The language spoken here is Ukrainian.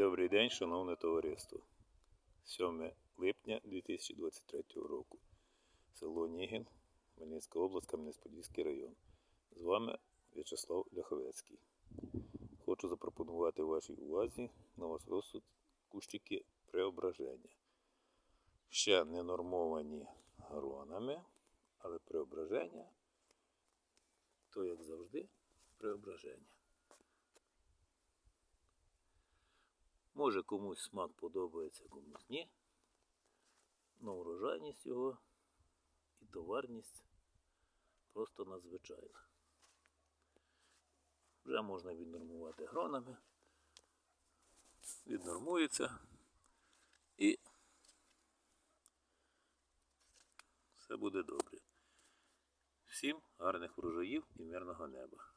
Добрий день, шановне товариство. 7 липня 2023 року. Село Нігін, Хмельницька область, Кам'янець-Подільський район. З вами В'ячеслав Ляховецький. Хочу запропонувати вашій увазі на ваш розсуд кущики преображення. Ще не нормовані гронами, але преображення то, як завжди, преображення. Може комусь смак подобається, комусь ні. Но урожайність його і товарність просто надзвичайна. Вже можна віднормувати гронами. Віднормується і все буде добре. Всім гарних врожаїв і мирного неба.